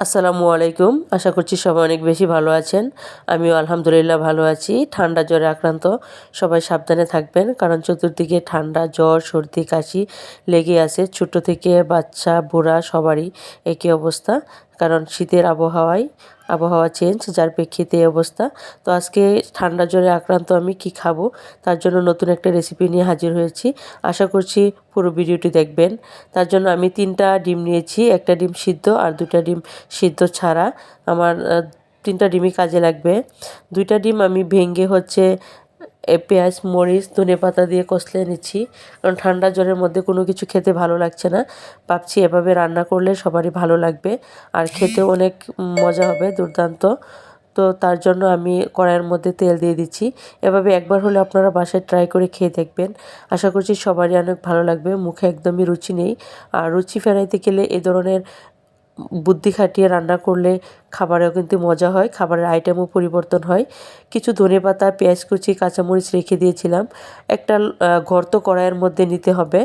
আসসালামু আলাইকুম। আশা করছি সবাই অনেক বেশি ভালো আছেন। আমিও আলহামদুলিল্লাহ ভালো আছি। ঠান্ডা জ্বরে আক্রান্ত। সবাই সাবধানে থাকবেন, কারণ চতুর্দিকে ঠান্ডা, জ্বর, সর্দি, কাশি লেগে আছে। ছোট থেকে বাচ্চা, বুড়া সবারই একই অবস্থা। কারণ শীতের আবহাওয়ায় আবহাওয়া চেঞ্জ যার প্রেক্ষিতে এই অবস্থা। তো আজকে ঠান্ডা, জ্বরে আক্রান্ত আমি কি খাব? তার জন্য নতুন একটা রেসিপি নিয়ে হাজির হয়েছি। আশা করছি পুরো ভিডিওটি দেখবেন। তার জন্য আমি তিনটা ডিম নিয়েছি, একটা ডিম সিদ্ধ আর দুটা ডিম সিদ্ধ ছাড়া। আমার তিনটা ডিমই কাজে লাগবে। দুইটা ডিম আমি ভেঙে হচ্ছে পেঁয়াজ, মরিচ, ধনে পাতা দিয়ে কষলে নিচ্ছি। কারণ ঠান্ডা জ্বরের মধ্যে কোনো কিছু খেতে ভালো লাগছে না। ভাবছি এভাবে রান্না করলে সবারই ভালো লাগবে। আর খেতে অনেক মজা হবে, দুর্দান্ত। তো তার জন্য আমি কড়াইয়ের মধ্যে তেল দিয়ে দিচ্ছি। এভাবে একবার হলে আপনারা বাসায় ট্রাই করে খেয়ে দেখবেন। আশা করছি সবারই অনেক ভালো লাগবে। মুখে একদমই রুচি নেই। আর রুচি ফেরাইতে গেলে এ ধরনের বুদ্ধি খাটিয়ে রান্না করলে খাবারেও কিন্তু মজা হয়, খাবারের আইটেমও পরিবর্তন হয়। কিছু ধনে পাতা, পেঁয়াজ কুচি, কাঁচামরিচ রেখে দিয়েছিলাম। একটা গর্ত কড়াইয়ের মধ্যে নিতে হবে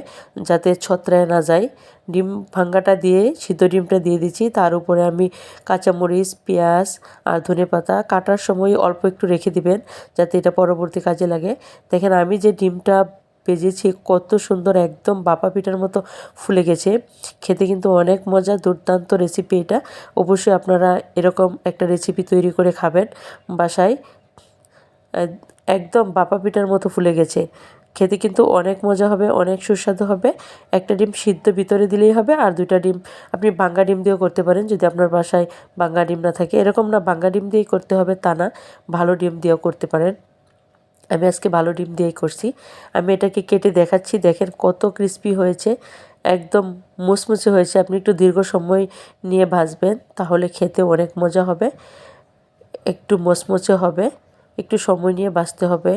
যাতে ছত্রায় না যায়। ডিম ভাঙ্গাটা দিয়ে, সিদ্ধ ডিমটা দিয়ে দিচ্ছি। তার উপরে আমি কাঁচামরিচ, পেঁয়াজ আর ধনে পাতা কাটার সময় অল্প একটু রেখে দিবেন যাতে এটা পরবর্তী কাজে লাগে। দেখেন, আমি যে ডিমটা ভেজেছি কত সুন্দর একদম বাপা পিঠার মতো ফুলে গেছে। খেতে কিন্তু অনেক মজা, দুর্দান্ত রেসিপি এটা। অবশ্যই আপনারা এরকম একটা রেসিপি তৈরি করে খাবেন বাসায়। একদম বাপা পিঠার মতো ফুলে গেছে। খেতে কিন্তু অনেক মজা হবে, অনেক সুস্বাদু হবে। একটা ডিম সিদ্ধ ভিতরে দিলেই হবে, আর দুইটা ডিম আপনি বাঙ্গা ডিম দিয়েও করতে পারেন যদি আপনার বাসায় বাঙ্গা ডিম না থাকে। এরকম না বাঙ্গা ডিম দিয়েই করতে হবে, তা না, ভালো ডিম দিয়েও করতে পারেন। আমি আজকে ভালো ডিম দিয়েই করছি। আমি এটাকে কেটে দেখাচ্ছি, দেখেন কত ক্রিস্পি হয়েছে, একদম মুচমুচে হয়েছে। আপনি একটু দীর্ঘ সময় নিয়ে ভাজবেন, তাহলে খেতে অনেক মজা হবে। একটু মচমচে হবে, একটু সময় নিয়ে বাঁচতে হবে।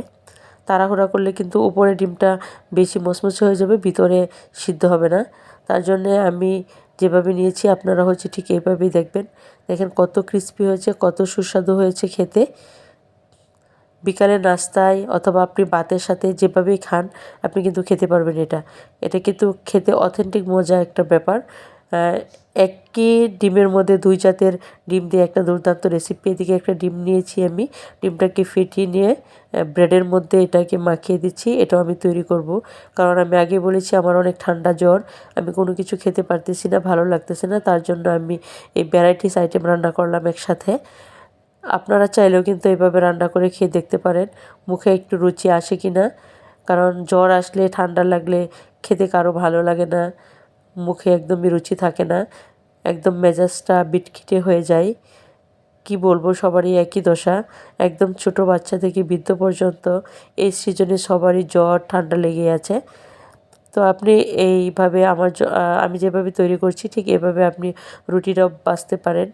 তাড়াহুড়া করলে কিন্তু উপরে ডিমটা বেশি মচমচে হয়ে যাবে, ভিতরে সিদ্ধ হবে না। তার জন্যে আমি যেভাবে নিয়েছি আপনারা হচ্ছে ঠিক এইভাবেই দেখবেন। দেখেন কত ক্রিস্পি হয়েছে, কত সুস্বাদু হয়েছে খেতে। বিকালের নাস্তায় অথবা আপনি ভাতের সাথে যেভাবেই খান, আপনি কিন্তু খেতে পারবেন এটা। এটা কিন্তু খেতে অথেন্টিক মজা একটা ব্যাপার। একই ডিমের মধ্যে দুই জাতের ডিম দিয়ে একটা দুর্দান্ত রেসিপি এদিকে একটা ডিম নিয়েছি আমি। ডিমটাকে ফেটিয়ে নিয়ে ব্রেডের মধ্যে এটাকে মাখিয়ে দিচ্ছি। এটাও আমি তৈরি করব। কারণ আমি আগে বলেছি, আমার অনেক ঠান্ডা জ্বর। আমি কোনো কিছু খেতে পারতেছি না, ভালো লাগতেছে না। তার জন্য আমি এই ভ্যারাইটিস আইটেম রান্না করলাম একসাথে। আপনারা চাইলেও কিন্তু এইভাবে রান্না করে খেয়ে দেখতে পারেন। মুখে একটু রুচি আসে কি না কারণ জ্বর আসলে, ঠান্ডা লাগলে খেতে কারও ভালো লাগে না। মুখে একদমই রুচি থাকে না। একদম মেজাজটা বিটখিটে হয়ে যায়। কি বলব, সবারই একই দশা। একদম ছোট বাচ্চা থেকে বৃদ্ধ পর্যন্ত এই সিজনে সবারই জ্বর, ঠান্ডা লেগে আছে। তো আপনি এইভাবে আমার আমি যেভাবে তৈরি করছি, ঠিক এভাবে আপনি রুটিটাও বাঁচতে পারেন।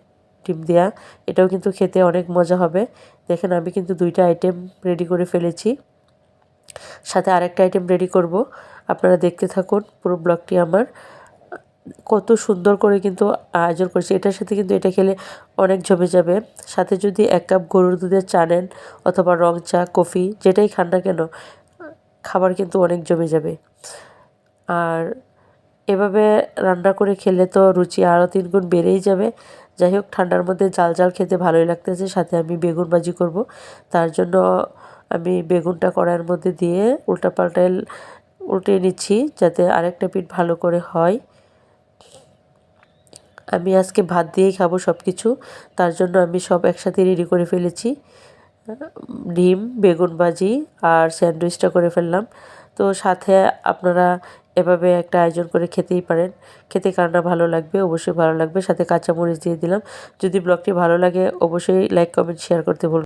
ডিম দেওয়া এটাও কিন্তু খেতে অনেক মজা হবে। দেখেন আমি কিন্তু দুইটা আইটেম রেডি করে ফেলেছি। সাথে আরেকটা আইটেম রেডি করব। আপনারা দেখতে থাকুন, পুরো ব্লগটি আমার। কত সুন্দর করে কিন্তু আয়োজন করেছি। এটার সাথে কিন্তু এটা খেলে অনেক জমে যাবে। সাথে যদি এক কাপ গরুর দুধের চা নেন, অথবা রং চা, কফি, যেটাই খান না কেন, খাবার কিন্তু অনেক জমে যাবে। আর এভাবে রান্না করে খেলে তো রুচি আরও তিন গুণ বেড়েই যাবে। যাই হোক, ঠান্ডার মধ্যে জাল জাল খেতে ভালোই লাগতেছে। সাথে আমি বেগুন ভাজি করব। তার জন্য আমি বেগুনটা কড়াইয়ের মধ্যে দিয়ে উল্টা পাল্টায় উল্টে নিচ্ছি যাতে আরেকটা পিঠ ভালো করে হয়। আমি আজকে ভাত দিয়েই খাব সব কিছু তার জন্য আমি সব একসাথে রেডি করে ফেলেছি। ডিম, বেগুন ভাজি আর স্যান্ডউইচটা করে ফেললাম। তো সাথে আপনারা এভাবে একটা আয়োজন করে খেতেই পারেন। খেতে কার না ভালো লাগবে, অবশ্যই ভালো লাগবে। সাথে কাঁচামরিচ দিয়ে দিলাম। যদি ব্লগটি ভালো লাগে, অবশ্যই লাইক কমেন্ট শেয়ার করতে ভুল